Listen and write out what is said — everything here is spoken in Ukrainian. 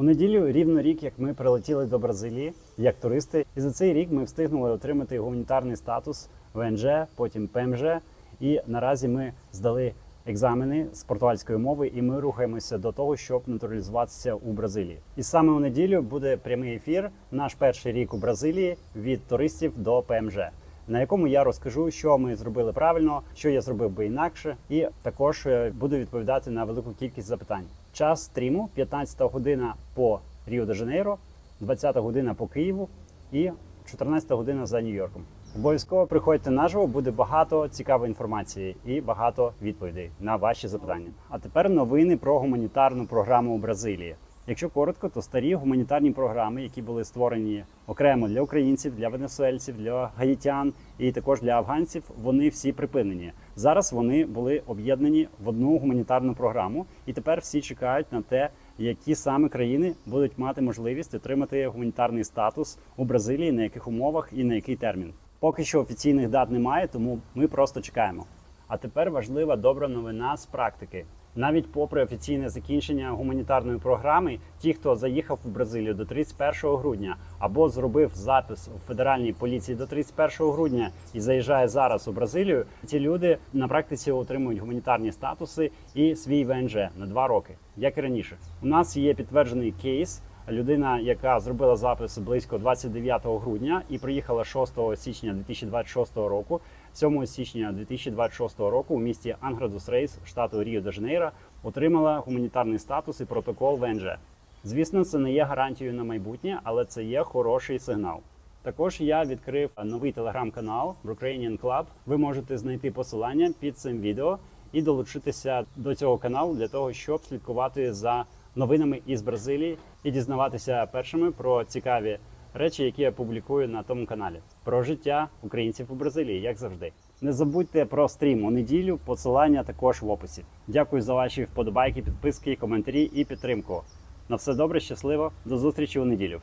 У неділю рівно рік, як ми прилетіли до Бразилії як туристи, і за цей рік ми встигнули отримати гуманітарний статус ВНЖ, потім ПМЖ. І наразі ми здали екзамени з португальської мови, і ми рухаємося до того, щоб натуралізуватися у Бразилії. І саме у неділю буде прямий ефір, наш перший рік у Бразилії від туристів до ПМЖ. На якому я розкажу, що ми зробили правильно, що я зробив би інакше, і також е, буду відповідати на велику кількість запитань. Час стріму 15 година по Ріо де Жанейро, 20 година по Києву і 14 година за Нью-Йорком. Обов'язково приходьте наживо, буде багато цікавої інформації і багато відповідей на ваші запитання. А тепер новини про гуманітарну програму у Бразилії. Якщо коротко, то старі гуманітарні програми, які були створені окремо для українців, для венесуельців, для гаїтян і також для афганців, вони всі припинені. Зараз вони були об'єднані в одну гуманітарну програму, і тепер всі чекають на те, які саме країни будуть мати можливість отримати гуманітарний статус у Бразилії, на яких умовах і на який термін. Поки що офіційних дат немає, тому ми просто чекаємо. А тепер важлива добра новина з практики. Навіть попри офіційне закінчення гуманітарної програми, ті, хто заїхав у Бразилію до 31 грудня або зробив запис у федеральній поліції до 31 грудня і заїжджає зараз у Бразилію, ці люди на практиці отримують гуманітарні статуси і свій ВНЖ на два роки, як і раніше. У нас є підтверджений кейс. Людина, яка зробила запис близько 29 грудня і приїхала 6 січня 2026 року, 7 січня 2026 року у місті Анградус Рейс, штату Ріо де Жанейро, отримала гуманітарний статус і протокол ВНЖ. Звісно, це не є гарантією на майбутнє, але це є хороший сигнал. Також я відкрив новий телеграм-канал Ukrainian Club. Ви можете знайти посилання під цим відео і долучитися до цього каналу для того, щоб слідкувати за новинами із Бразилії і дізнаватися першими про цікаві речі, які я публікую на тому каналі. Про життя українців у Бразилії, як завжди. Не забудьте про стрім у неділю. Посилання також в описі. Дякую за ваші вподобайки, підписки, коментарі і підтримку. На все добре, щасливо. До зустрічі у неділю.